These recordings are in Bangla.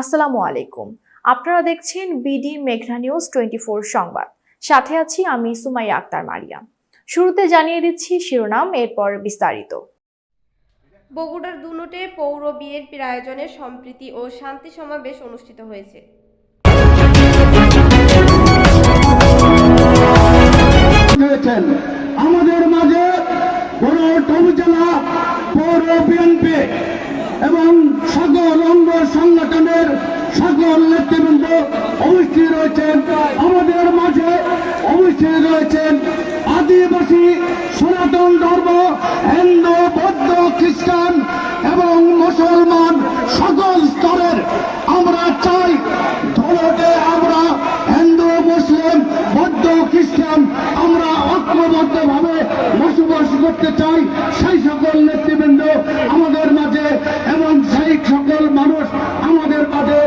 আসসালামু আলাইকুম। আপনারা দেখছেন বিডি মেঘনা নিউজ টোয়েন্টি সংবাদ। সাথে আছি আমি সুমাইয়া আক্তার মারিয়া। শুরুতে জানিয়ে দিচ্ছি শিরোনাম, এরপর বিস্তারিত। বগুড়ার দুনোটে পৌর বিএনপির আয়োজনে সম্প্রীতি ও শান্তি সমাবেশ অনুষ্ঠিত হয়েছে। সংগঠনের সকল নেতৃবৃন্দ অবস্থিত রয়েছেন। আমাদের মাঝে অবস্থিত রয়েছেন আদিবাসী, সনাতন ধর্ম, হিন্দু, বৌদ্ধ, খ্রিস্টান এবং মুসলমান সকল স্তরের আমরা চাই। ধরতে আমরা হিন্দু, মুসলিম, বৌদ্ধ, খ্রিস্টান আমরা ঐক্যবদ্ধ ভাবে বসবাস করতে চাই। সেই সকল নেতৃবৃন্দ আমাদের মাঝে এবং সেই সকল মানুষ আমাদের মাঝে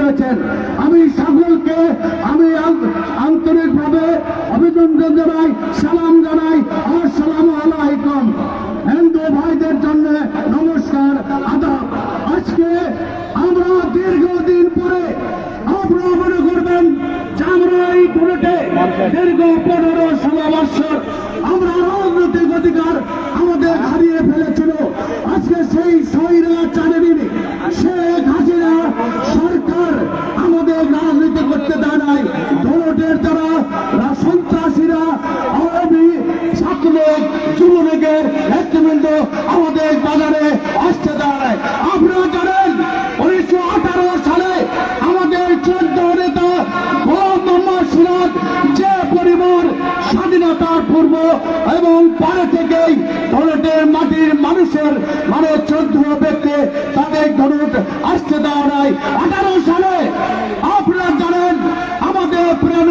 রয়েছেন। আমি সকলকে আমি আন্তরিকভাবে অভিনন্দন জানাই, সালাম জানাই, আসসালাম আলাইকুম। হিন্দু ভাইদের জন্য নমস্কার, আদাব। আজকে আমরা দীর্ঘদিন পরে আপনারা মনে করবেন যে আমরা এই বুলেটে দীর্ঘ পনেরো, ষোলো বছর আমরা রাজনৈতিক অধিকার আমাদের হারিয়ে ফেলেছিল। আজকে সেই সৈরা চারিদিন শেখ হাসিনা সরকার আমাদের রাজনীতি করতে দেয় নাই। দ্বারা সন্ত্রাসীরা আওয়ামী ছাত্রলীগ স্বাধীনতার পূর্ব এবং পরে থেকেই ধরনের মাটির মানুষের মানে চোদ্দ ব্যক্তি তাদের ধরুন আসতে দেওয়া নাই। আঠারো সালে আপনারা জানেন, আমাদের প্রিয়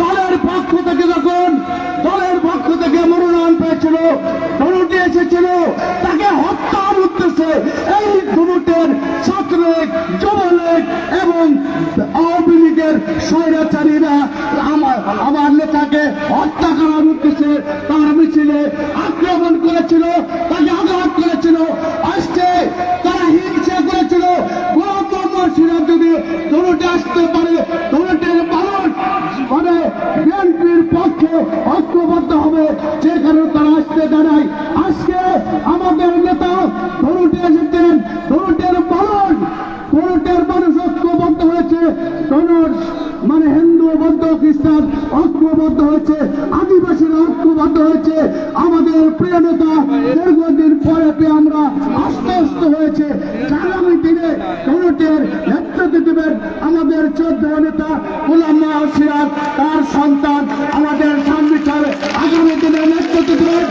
দলের পক্ষ থেকে যখন, দলের পক্ষ থেকে মনোনয়ন পেয়েছিল, ধনুটি এসেছিল, তাকে হত্যার স্বৈরাচারীরা আমার আমার নেতাকে হত্যা করার উদ্দেশ্যে তার মিছিলে আক্রমণ করেছিল, তাকে আঘাত করেছিল আজকে তারা হিংসা করেছিল। সিরাজ যদি আসতে পারে ধনুটের মানুষ মানে বিএনপির পক্ষে ঐক্যবদ্ধ হবে, যে কারণে তারা আসতে দাঁড়ায় আজকে আমাদের নেতা ধনুটে এসেছেন ধনুটের মানুষ ধনুটের মানুষ ঐক্যবদ্ধ হয়েছে ধনুষ মানে হিন্দু বৌদ্ধ খ্রিস্টান, ঐক্যবদ্ধ হয়েছে, আদিবাসীরা ঐক্যবদ্ধ হয়েছে, আমাদের প্রিয় নেতা দীর্ঘদিন পরে পেয়ে আমরা আশ্বস্ত হয়েছে, আগামী দিনে কমিটির নেতৃত্ব দেবেন আমাদের চোদ্দ নেতা গোলাম সিরাজ তার সন্তান আমাদের সংবিধান আগামী দিনে নেতৃত্ব দেবেন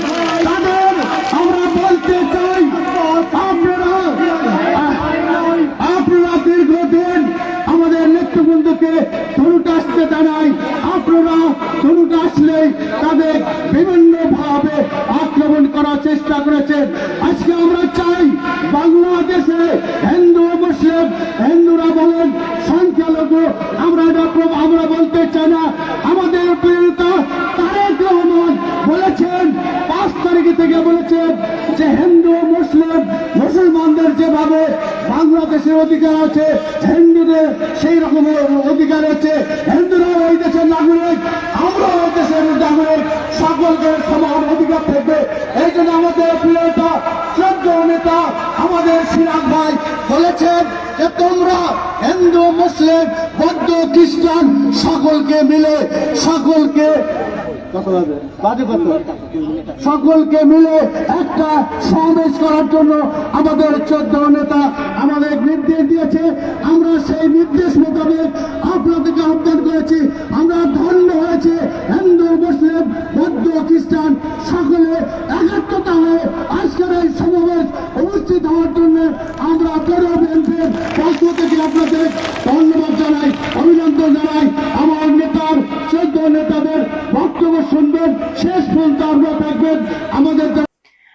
আসতে জানাই, আপনারা ধনুট আসলেই তাদের বিভিন্ন ভাবে আক্রমণ করার চেষ্টা করেছেন। আজকে আমরা চাই বাংলাদেশে হিন্দু, মুসলিম, হিন্দুরা বলেন, সংখ্যালঘু, আমরা প্র- আমরা বলতে চাই না। আমাদের প্রিয়তা তারেক রহমান বলেছেন, পাঁচ তারিখে থেকে বলেছেন যে হিন্দু, মুসলিম, মুসলমানদের যেভাবে বাংলাদেশের অধিকার আছে, হিন্দুদের সেই রকম অধিকার আছে সকলকে সমান অধিকার থাকবে। এই জন্য আমাদের প্রিয়তা চোদ্দ নেতা আমাদের সিরাজ ভাই বলেছেন যে তোমরা হিন্দু, মুসলিম, বৌদ্ধ, খ্রিস্টান সকলকে মিলে, সকলকে সকলকে মিলে একটা সমাবেশ করার জন্য আমাদের চোদ্দ নেতা আমাদের নির্দেশ দিয়েছে। আমরা সেই নির্দেশ মোতাবেক আপনাদেরকে আহ্বান করেছি। আমরা ধন্য হয়েছে। হিন্দু মুসলিম বৌদ্ধ খ্রিস্টান সকলে একাত্মতা হয়ে আজকের এই সমাবেশ উপস্থিত হওয়ার জন্য আমরা পৌর বিএনপির পক্ষ থেকে আপনাদের ধন্যবাদ জানাই, অভিনন্দন জানাই। আমার নেতার, চোদ্দ নেতাদের বক্তব্য শুনবেন, শেষ পর্যন্ত আমরা থাকবেন আমাদের